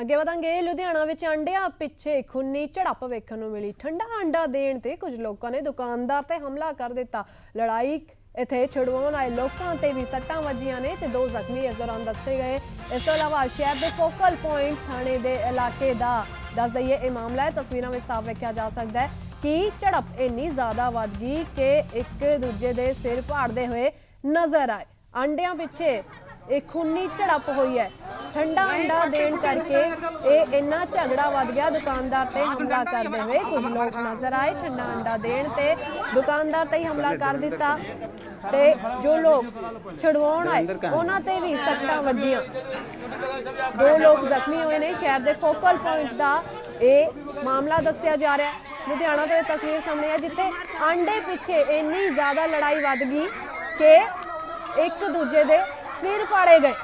ਅੱਗੇ ਵਧਾਂਗੇ। ਲੁਧਿਆਣਾ ਵਿੱਚ ਅੰਡਿਆਂ ਪਿੱਛੇ ਖੁੰਨੀ ਝੜਪ ਵੇਖਣ ਨੂੰ ਮਿਲੀ। ਠੰਡਾ ਅੰਡਾ ਦੇਣ ਤੇ ਕੁਝ ਲੋਕਾਂ ਨੇ ਦੁਕਾਨਦਾਰ ਤੇ ਹਮਲਾ ਕਰ ਦਿੱਤਾ। ਲੜਾਈ ਇੱਥੇ ਛੁਡਵਾਉਣ ਆਏ ਲੋਕਾਂ ਤੇ ਵੀ ਸੱਟਾਂ ਵੱਜੀਆਂ ਨੇ ਤੇ ਦੋ ਜ਼ਖਮੀ ਇਸ ਦੌਰਾਨ ਦੱਸੇ ਗਏ। ਇਸ ਤੋਂ ਇਲਾਵਾ ਸ਼ਹਿਰ ਦੇ ਫੋਕਲ ਪੁਆਇੰਟ ਥਾਣੇ ਦੇ ਇਲਾਕੇ ਦਾ ਦੱਸ ਦਈਏ, ਇਹ ਮਾਮਲਾ ਹੈ। ਤਸਵੀਰਾਂ ਵਿੱਚ ਸਾਫ਼ ਵੇਖਿਆ ਜਾ ਸਕਦਾ ਹੈ ਕਿ ਝੜਪ ਇੰਨੀ ਜ਼ਿਆਦਾ ਵੱਧ ਗਈ ਕਿ ਇੱਕ ਦੂਜੇ ਦੇ ਸਿਰ ਪਾੜਦੇ ਹੋਏ ਨਜ਼ਰ ਆਏ। ਅੰਡਿਆਂ ਪਿੱਛੇ ਇਹ ਖੂਨੀ ਝੜਪ ਹੋਈ ਹੈ। ਠੰਡਾ ਅੰਡਾ ਦੇਣ ਕਰਕੇ ਇਹ ਇੰਨਾ ਝਗੜਾ ਵੱਧ ਗਿਆ, ਦੁਕਾਨਦਾਰ ਤੇ ਹਮਲਾ ਕਰਦੇ ਹੋਏ ਕੁਝ ਲੋਕ ਨਜ਼ਰ ਆਏ। ਠੰਡਾ ਅੰਡਾ ਦੇਣ ਤੇ ਦੁਕਾਨਦਾਰ ਤੇ ਹਮਲਾ ਕਰ ਦਿੱਤਾ ਤੇ ਜੋ ਲੋਕ ਛਡਵਾਉਣ ਆਏ, ਉਹਨਾਂ ਤੇ ਵੀ ਸੱਟਾਂ ਵੱਜੀਆਂ। ਦੋ ਲੋਕ ਜ਼ਖਮੀ ਹੋਏ ਨੇ। ਸ਼ਹਿਰ ਦੇ ਫੋਕਲ ਪੁਆਇੰਟ ਦਾ ਇਹ ਮਾਮਲਾ ਦੱਸਿਆ ਜਾ ਰਿਹਾ। ਲੁਧਿਆਣਾ ਤੋਂ ਇਹ ਤਸਵੀਰ ਸਾਹਮਣੇ ਆ, ਜਿੱਥੇ ਆਂਡੇ ਪਿੱਛੇ ਇੰਨੀ ਜ਼ਿਆਦਾ ਲੜਾਈ ਵੱਧ ਗਈ ਕਿ ਇੱਕ ਦੂਜੇ ਦੇ ਸਿਰ ਪਾੜੇ ਗਏ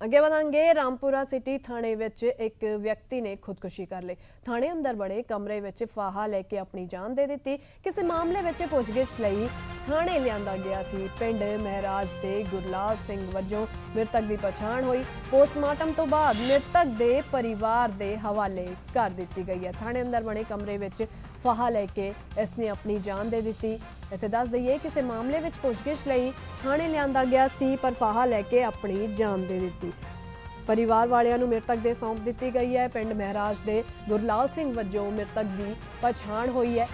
ਅੱਗੇ ਵਧਾਂਗੇ। ਰਾਮਪੁਰਾ ਸਿਟੀ ਥਾਣੇ ਵਿੱਚ ਇੱਕ ਵਿਅਕਤੀ ਨੇ ਖੁਦਕੁਸ਼ੀ ਕਰ ਲਈ। ਥਾਣੇ ਅੰਦਰ ਬੜੇ ਕਮਰੇ ਵਿੱਚ ਫਾਹਾ ਲੈ ਕੇ ਆਪਣੀ ਜਾਨ ਦੇ ਦਿੱਤੀ। ਕਿਸੇ ਮਾਮਲੇ ਵਿੱਚ ਪੁੱਛਗਿੱਛ ਲਈ ਥਾਣੇ ਲਿਆਂਦਾ ਗਿਆ ਸੀ। ਪਿੰਡ ਮਹਿਰਾਜ ਦੇ ਗੁਰਲਾਲ ਸਿੰਘ ਵਜੋਂ ਮ੍ਰਿਤਕ ਦੀ ਪਛਾਣ ਹੋਈ। ਪੋਸਟਮਾਰਟਮ ਤੋਂ ਬਾਅਦ ਮ੍ਰਿਤਕ ਦੇ ਪਰਿਵਾਰ ਦੇ ਹਵਾਲੇ ਕਰ ਦਿੱਤੀ ਗਈ ਹੈ। ਥਾਣੇ ਅੰਦਰ ਬਣੇ ਕਮਰੇ ਵਿੱਚ ਫਾਹਾ ਲੈ ਕੇ ਇਸ ਨੇ ਆਪਣੀ ਜਾਨ ਦੇ ਦਿੱਤੀ। ਇੱਥੇ ਦੱਸ ਦਈਏ ਕਿਸੇ ਮਾਮਲੇ ਵਿੱਚ ਪੁੱਛਗਿੱਛ ਲਈ ਥਾਣੇ ਲਿਆਂਦਾ ਗਿਆ ਸੀ, ਪਰ ਫਾਹਾ ਲੈ ਕੇ ਆਪਣੀ ਜਾਨ ਦੇ ਦਿੱਤੀ। ਪਰਿਵਾਰ ਵਾਲਿਆਂ ਨੂੰ ਮ੍ਰਿਤਕ ਦੇ ਸੌਂਪ ਦਿੱਤੀ ਗਈ ਹੈ। ਪਿੰਡ ਮਹਿਰਾਜ ਦੇ ਗੁਰਲਾਲ ਸਿੰਘ ਵਜੋਂ ਮ੍ਰਿਤਕ ਦੀ ਪਛਾਣ ਹੋਈ ਹੈ।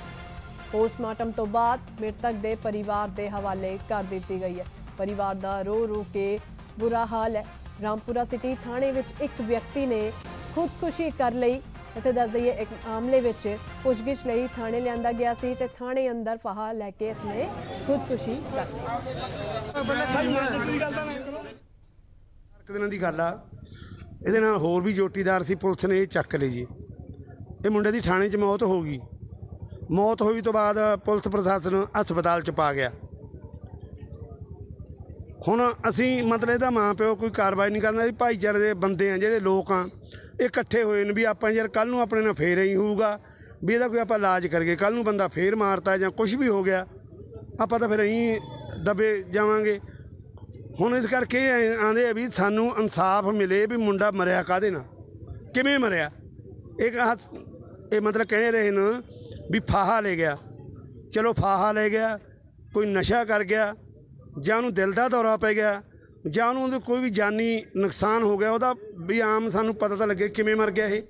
ਪੋਸਟਮਾਰਟਮ ਤੋਂ ਬਾਅਦ ਮ੍ਰਿਤਕ ਦੇ ਪਰਿਵਾਰ ਦੇ ਹਵਾਲੇ ਕਰ ਦਿੱਤੀ ਗਈ ਹੈ। ਪਰਿਵਾਰ ਦਾ ਰੋ ਰੋ ਕੇ ਬੁਰਾ ਹਾਲ ਹੈ। ਰਾਮਪੁਰਾ ਸਿਟੀ ਥਾਣੇ ਵਿੱਚ ਇੱਕ ਵਿਅਕਤੀ ਨੇ ਖੁਦਕੁਸ਼ੀ ਕਰ ਲਈ। ਅਤੇ ਦੱਸ ਦਈਏ, ਇੱਕ ਮਾਮਲੇ ਵਿੱਚ ਪੁੱਛਗਿੱਛ ਲਈ ਥਾਣੇ ਲਿਆਂਦਾ ਗਿਆ ਸੀ ਤੇ ਥਾਣੇ ਅੰਦਰ ਫਾਹਾ ਲੈ ਕੇ ਇਸਨੇ ਖੁਦਕੁਸ਼ੀ ਕਰ ਇੱਕ ਦਿਨਾਂ ਦੀ ਗੱਲ ਆ। ਇਹਦੇ ਨਾਲ ਹੋਰ ਵੀ ਜੋਟੀਦਾਰ ਸੀ, ਪੁਲਿਸ ਨੇ ਇਹ ਚੱਕ ਲਈ ਜੀ। ਇਹ ਮੁੰਡੇ ਦੀ ਥਾਣੇ 'ਚ ਮੌਤ ਹੋ ਗਈ। ਮੌਤ ਹੋਈ ਤੋਂ ਬਾਅਦ ਪੁਲਿਸ ਪ੍ਰਸ਼ਾਸਨ ਹਸਪਤਾਲ 'ਚ ਪਾ ਗਿਆ। ਹੁਣ ਅਸੀਂ ਮਤਲਬ ਇਹਦਾ ਮਾਂ ਪਿਓ ਕੋਈ ਕਾਰਵਾਈ ਨਹੀਂ ਕਰਨਾ, ਇਹ ਭਾਈਚਾਰੇ ਦੇ ਬੰਦੇ ਆ ਜਿਹੜੇ ਲੋਕ ਆ, ਇਹ ਇਕੱਠੇ ਹੋਏ ਨੇ ਵੀ ਆਪਾਂ ਯਾਰ ਕੱਲ ਨੂੰ ਆਪਣੇ ਨਾਲ ਫੇਰ ਹੀ ਹੋਊਗਾ, ਵੀ ਇਹਦਾ ਕੋਈ ਆਪਾਂ ਇਲਾਜ ਕਰੀਏ ਕੱਲ ਨੂੰ ਬੰਦਾ ਫੇਰ ਮਾਰਤਾ ਜਾਂ ਕੁਝ ਵੀ ਹੋ ਗਿਆ, ਆਪਾਂ ਤਾਂ ਫਿਰ ਅਸੀਂ ਦਬੇ ਜਾਵਾਂਗੇ। ਹੁਣ ਇਸ ਕਰਕੇ ਆਂਦੇ ਆ ਵੀ ਸਾਨੂੰ ਇਨਸਾਫ ਮਿਲੇ ਵੀ ਮੁੰਡਾ ਮਰਿਆ ਕਾਦੇ ਨਾਲ, ਕਿਵੇਂ ਮਰਿਆ? ਇੱਕ ਇਹ ਮਤਲਬ ਕਹਿ ਰਹੇ ਨੇ ਵੀ ਫਾਹਾ ਲੈ ਗਿਆ, ਚਲੋ ਫਾਹਾ ਲੈ ਗਿਆ, ਕੋਈ ਨਸ਼ਾ ਕਰ ਗਿਆ ਜਾਂ ਉਹਨੂੰ ਦਿਲ ਦਾ ਦੌਰਾ ਪੈ ਗਿਆ, ਜਾਂ ਉਹਨੂੰ ਉਹਦੇ ਕੋਈ ਵੀ ਜਾਨੀ ਨੁਕਸਾਨ ਹੋ ਗਿਆ, ਉਹਦਾ ਵੀ ਆਮ ਸਾਨੂੰ ਪਤਾ ਤਾਂ ਲੱਗੇ ਕਿਵੇਂ ਮਰ ਗਿਆ ਇਹ।